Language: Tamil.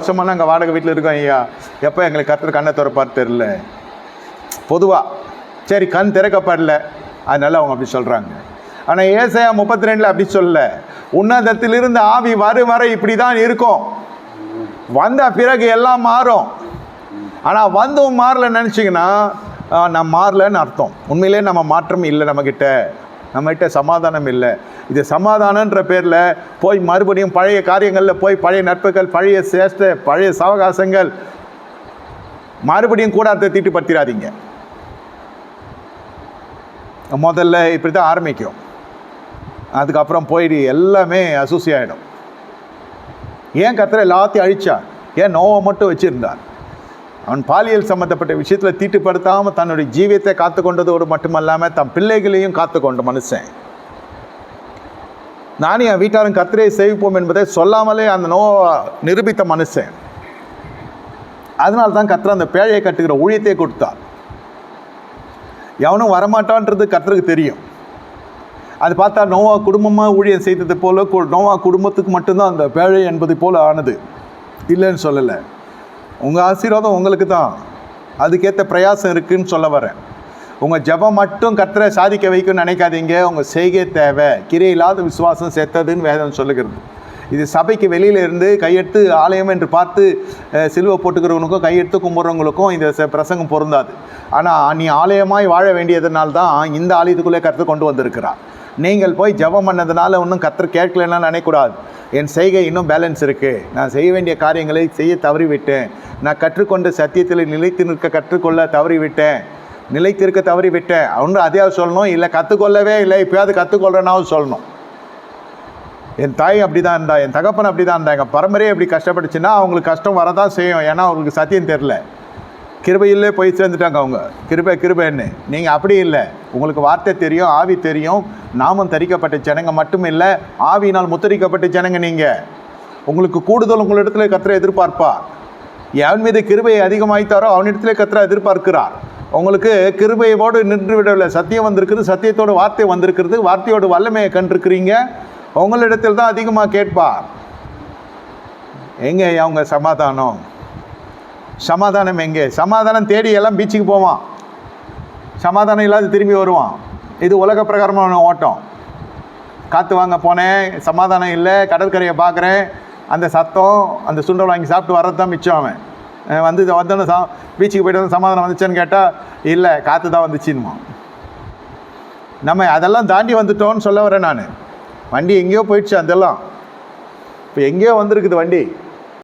வருஷமாக நாங்கள் வாடகை வீட்டில் இருக்கோம் ஐயா. எப்போ எங்களுக்கு கத்துற கண்ணை திறப்பார் தெரில பொதுவாக சரி கண் திறக்கப்படல. அதனால அவங்க அப்படி சொல்கிறாங்க ஆனால் ஏசையா முப்பத்தி ரெண்டில் அப்படி சொல்லல உன்னதத்திலிருந்து ஆவி வரும் வரை இப்படி தான் இருக்கும். வந்த பிறகு எல்லாம் மாறும். ஆனால் வந்தும் மாறல நினச்சிங்கன்னா நான் மாறலன்னு அர்த்தம். உண்மையிலே நம்ம மாற்றம் இல்லை நம்மக்கிட்ட நம்மகிட்ட சமாதானம் இல்லை. இது சமாதானன்ற பேரில் போய் மறுபடியும் பழைய காரியங்களில் போய் பழைய நட்புகள் பழைய சேஷ்ட பழைய சவகாசங்கள் மறுபடியும் கூடாரத்தை தீட்டுப்படுத்திடாதீங்க. முதல்ல இப்படி தான் ஆரம்பிக்கும். அதுக்கப்புறம் போயிடு எல்லாமே அசூசி ஆகிடும் ஏன் கத்திர எல்லாத்தையும் அழிச்சா ஏன் நோவை மட்டும் வச்சுருந்தான் அவன் பாலியல் சம்மந்தப்பட்ட விஷயத்தில் தீட்டுப்படுத்தாமல் தன்னுடைய ஜீவியத்தை காத்து கொண்டதோடு மட்டுமல்லாமல் தன் பிள்ளைகளையும் காத்து கொண்ட மனுஷன். நானும் என் வீட்டாரும் கத்திரையை சேவிப்போம் என்பதை சொல்லாமலே அந்த நோவை நிரூபித்த மனுஷன். அதனால தான் கத்திர அந்த பேழையை கட்டுகிற ஊழியத்தை கொடுத்தார். எவனும் வரமாட்டான்றது கத்தருக்கு தெரியும். அது பார்த்தா நோவா குடும்பமாக ஊழியம் செய்தது போல நோவா குடும்பத்துக்கு மட்டும்தான் அந்த பேழை என்பது போல ஆனது. இல்லைன்னு சொல்லலை. உங்கள் ஆசீர்வாதம் உங்களுக்கு தான். அதுக்கேற்ற பிரயாசம் இருக்குன்னு சொல்ல வரேன். உங்கள் ஜெபம் மட்டும் கத்தரை சாதிக்க வைக்கும்னு நினைக்காதீங்க. உங்கள் செய்கை தேவை. கிரை இல்லாத விசுவாசம் செத்ததுன்னு வேதம் சொல்லுகிறது. இது சபைக்கு வெளியில இருந்து கையெடுத்து ஆலயம் என்று பார்த்து சிலுவை போட்டுக்கிறவனுக்கும் கையெடுத்து கும்பிட்றவங்களுக்கும் இந்த ச- பிரசங்கம் பொருந்தாது. ஆனால் நீ ஆலயமாய் வாழ வேண்டியதுனால தான் இந்த ஆலயத்துக்குள்ளே கருத்து கொண்டு வந்திருக்கிறார். நீங்கள் போய் ஜெபம் பண்ணதுனால ஒன்றும் கத்தர் கேட்கலன்னா நினைக்கக்கூடாது. என் செய்கை இன்னும் பேலன்ஸ் இருக்குது நான் செய்ய வேண்டிய காரியங்களை செய்ய தவறிவிட்டேன். நான் கற்றுக்கொண்ட சத்தியத்தில் நிலைத்து நிற்க கற்றுக்கொள்ள தவறிவிட்டேன். நிலைத்திருக்க தவறிவிட்டேன். அவனு அதையாவது சொல்லணும்? இல்லை கற்றுக்கொள்ளவே இல்லை. இப்போயாவது கற்றுக்கொள்றேனாவது சொல்லணும். என் தாய் அப்படி தான் இருந்தா என் தகப்பன் அப்படி தான் இருந்தா எங்கள் பரம்பரையே அப்படி கஷ்டப்பட்டுச்சுன்னா அவங்களுக்கு கஷ்டம் வரதான் செய்யும். ஏன்னா அவங்களுக்கு சத்தியம் தெரில கிருபையிலே போய் சேர்ந்துட்டாங்க அவங்க. கிருபை கிருபைன்னு. நீங்கள் அப்படி இல்லை. உங்களுக்கு வார்த்தை தெரியும் ஆவி தெரியும். நாமம் தரிக்கப்பட்ட ஜனங்க மட்டும் இல்லை ஆவியினால் முத்தரிக்கப்பட்ட ஜனங்க நீங்கள் உங்களுக்கு கூடுதல் உங்களிடத்துல கத்திர எதிர்பார்ப்பா? எவன் மீது கிருபையை அதிகமாகித்தாரோ அவனிடத்துல கத்திர எதிர்பார்க்கிறார். உங்களுக்கு கிருபையோடு நின்று விடவில்லை. சத்தியம் வந்திருக்குது சத்தியத்தோட வார்த்தை வந்திருக்கிறது வார்த்தையோட வல்லமையை கண்டிருக்கிறீங்க. உங்களிடத்தில் தான் அதிகமாக கேட்பார். எங்கே அவங்க சமாதானம்? சமாதானம் எங்கே? சமாதானம் தேடி எல்லாம் பீச்சுக்கு போவான். சமாதானம் இல்லாத திரும்பி வருவான். இது உலக பிரகாரமான ஓட்டம். காற்று வாங்க போனேன் சமாதானம் இல்லை கடற்கரையை பார்க்குறேன். அந்த சத்தம் அந்த சுண்டல் வாங்கி சாப்பிட்டு வர்றது தான் மிச்சம் அவன். வந்து வந்தோன்னு சா பீச்சுக்கு போயிட்டு வந்து சமாதானம் வந்துச்சேன்னு கேட்டால் இல்லை காற்று தான் வந்துச்சுன்னுமா நம்ம அதெல்லாம் தாண்டி வந்துட்டோம்னு சொல்ல வரேன் நான். வண்டி எங்கேயோ போயிடுச்சு அதெல்லாம். இப்போ எங்கேயோ வந்திருக்குது வண்டி.